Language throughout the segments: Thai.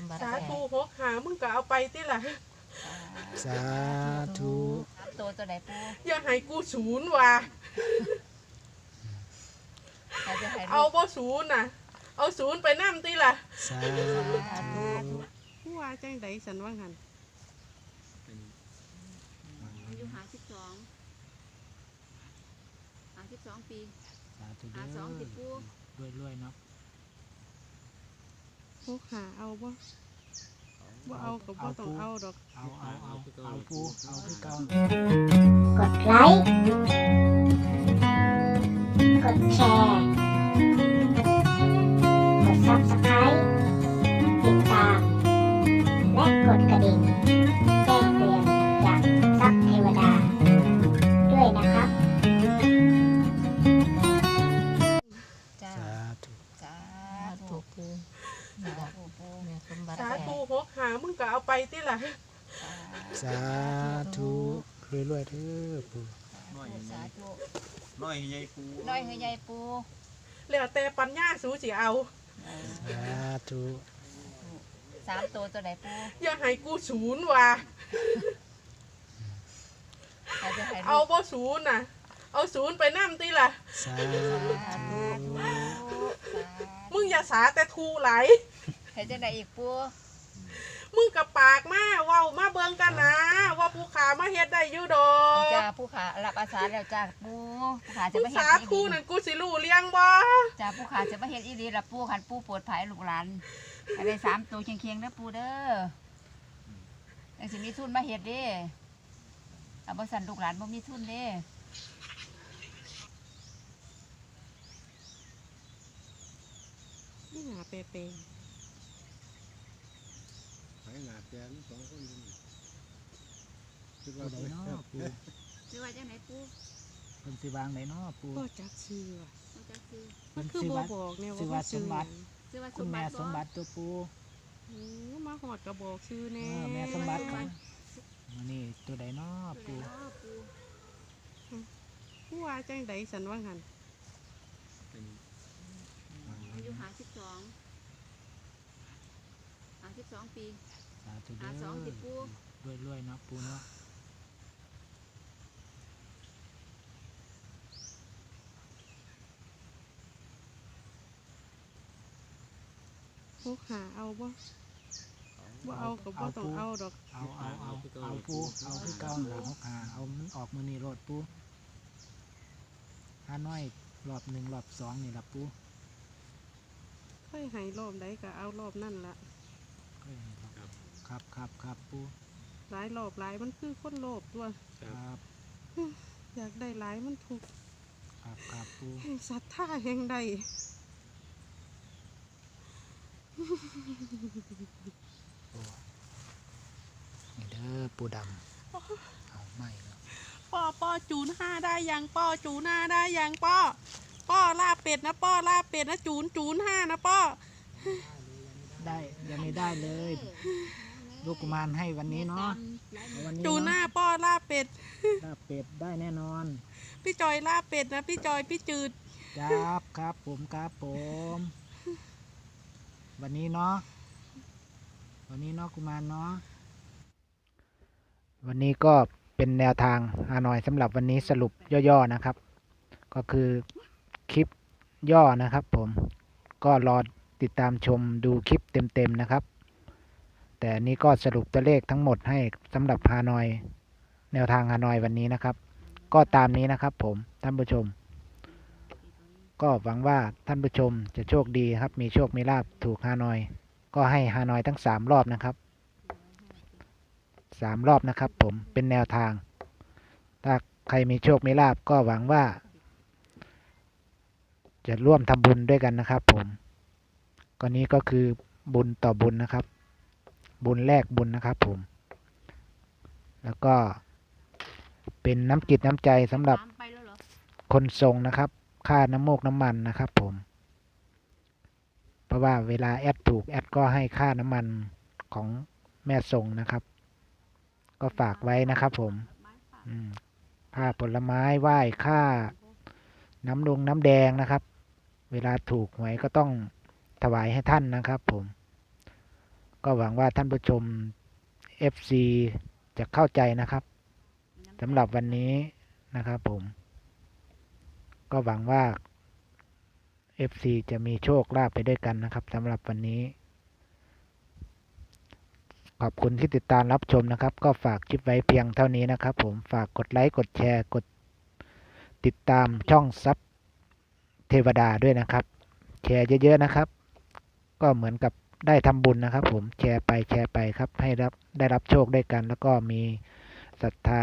มบัติสาแก่ธุหกหามึงก็เอาไปติล่ะ สาธุสามตัวตัวไหนปูอย่าให้กูศูนย์ว่ะใครจะให้เอาลูกบ่ศูนย์น่ะ เอาศูนย์ไปนำติล่ะ สาสาธุผู้ว่าจังไดสันว่าหันอายุหาสิบสองหาสิบสองปีสาธุหาสองสิบปูรวยรวยๆเนาะ หกหาเอาบ่บ่เอาก็บ่ต้องเอาดอก เอาเอาเอาเอาปูเอาคือเก่า กดไลค์ กหามึงก็เอาไปติล่ะสาธุรวยรวยๆเด้อปูสาธุน้อยใหญ่ปูน้อยเฮยใหญ่ปูแล้วแต่ปัญญาสูสิเอา สาธุสามตัวตัวไหนปูอย่าให้กูศูนย์ว่ะใครจะให้เอาลูกบ่ศูนย์น่ะ เอาศูนย์ไปนำติล่ะ สาสาธุธุมึงอย่าสาแต่ทูไหล ใครจะได้อีกปู มึงกับปากมาเว้ามาเบิ่งกันนะ ว่าผู้ขามาเฮ็ดได้อยู่ดอกจ้าผู้ขารับอาสาแล้วจ้าปูผู้ขาจะผู้มาเฮ็ดสาอีทูดีนั่นกูสิรู้เลี้ยงบ่จ้าผู้ขาจะมาเฮ็ดอีดีละปูขันปูปวดภายลูกหลานให้ได้สามตัวเคียงๆนะปูเด้อยังสิมีทุนมาเฮ็ดเด้เอาบ่สั่นลูกหลานบ่มีทุนเด้นี่หนาเปเป ไปหนาแกนสองคนอยู่นี่คิดปูว่าไดไปเนาะปูหรือว่าจังไหนปูเพิ่นสิวางไดเนาะปูก็จักชื่อว่ะต้องจักซื้อเพิ่นคือสิบ่ว่าบอกเนี่ยชื่อว่าว่าเขาชื่อสมบัติซื้อว่าสคุณมบัแม่ติสมบัติตัวปูโอ้มาหอดกระบอกชื่อเอแน่อแม่สมบัติของมานี่ตัวใดเนาะปูปูปูผู้ว่าจังไดสันว่าหัน อายุหาสิบสองหา สิบสองปีสาธุเด้หาสองสิบปูรวยรวยๆเนาะปูเนาะผู้ขาเอาบ่บ่เอาก็บ่ต้องเอาดอกเอาเอาเอาเอาปูเอาคือเก่าหลังหกหาเอามันออกมือนี่รถปูห้าน้อยรอบหนึ่งรอบสองนี่ละปูค่อยให้รอบใดก็เอารอบนั่นละเอ้ย ครับครับครับปูหลายรอบหลายมันคือคนโลภตัวครับอยากได้หลายมันถูกครับครับปูแห่งศรัทธาแห่งใดนี่เด้อปูดำเอาไม่เนาะป้อป้อจูนห้าได้ยังป้อจูนห้าได้ยังป้อป้อลาบเป็ดนะป้อลาบเป็ดนะจูนจูนห้านะป้อ ได้ยังไม่ได้เลย ลูกกุมารให้วันนี้เนาะเอาวันนี้จูนห้าเนาะป้อลาบเป็ด ลาบเป็ดได้แน่นอนพี่จอยลาบเป็ดนะพี่จอยพี่จืด ครับครับผมครับผม วันนี้เนาะวันนี้เนาะกุมารเนาะวันนี้ก็เป็นแนวทางฮานอยสำหรับวันนี้สรุปย่อๆนะครับ ก็คือคลิปย่อนะครับ ผมก็รอ ติดตามชมดูคลิปเต็มๆนะครับ แต่นนี้ก็สรุปตัวเลขทั้งหมดให้สำหรับฮานอย แนวทางฮานอยวันนี้นะครับ ก็ตามนี้นะครับผมท่านผู้ชม ก็หวังว่าท่านผู้ชมจะโชคดีครับมีโชคมีลาบถูกฮานอย ก็ให้ฮานอยทั้งสามรอบนะครับสามรอบนะครับผมเป็นแนวทาง ถ้าใครมีโชคมีลาบก็หวังว่าจะร่วมทำบุญด้วยกันนะครับผม ก็นี้ก็คือบุญต่อบุญนะครับ บุญแลกบุญนะครับผม แล้วก็เป็นน้ำจิตน้ำใจสำหรับตามไปแล้วเหรอคนส่งนะครับ ค่าน้ำมูกน้ำมันนะครับผม เพราะว่าเวลาแอดถูกแอดก็ให้ค่าน้ำมันของแม่ส่งนะครับ ก็ฝากไว้นะครับผมอืมค่าผลไม้ไหว้ค่าน้ำลงน้ำแดงนะครับ เวลาถูกหวยก็ต้อง ถวายให้ท่านนะครับผม ก็หวังว่าท่านผู้ชม FC จะเข้าใจนะครับสำหรับวันนี้นะครับผม ก็หวังว่า FC จะมีโชคลาภไปด้วยกันนะครับสำหรับวันนี้ ขอบคุณที่ติดตามรับชมนะครับ ก็ฝากคลิปไว้เพียงเท่านี้นะครับ ผมฝากกดไลค์กดแชร์กดติดตามช่องซับเทวดาด้วยนะครับ แชร์เยอะ ๆ นะครับ ก็เหมือนกับได้ทำบุญนะครับ ผมแชร์ไปแชร์ไปครับ ให้รับได้รับโชคด้วยกัน แล้วก็มีศรัทธา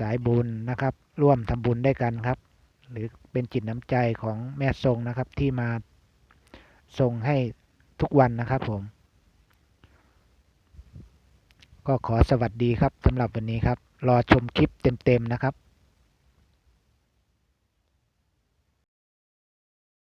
สายบุญนะครับ ร่วมทำบุญด้วยกันครับ หรือเป็นจิตน้ำใจของแม่ทรงนะครับ ที่มาส่งให้ทุกวันนะครับ ผม ก็ขอสวัสดีครับสำหรับวันนี้ครับ รอชมคลิปเต็มๆนะครับ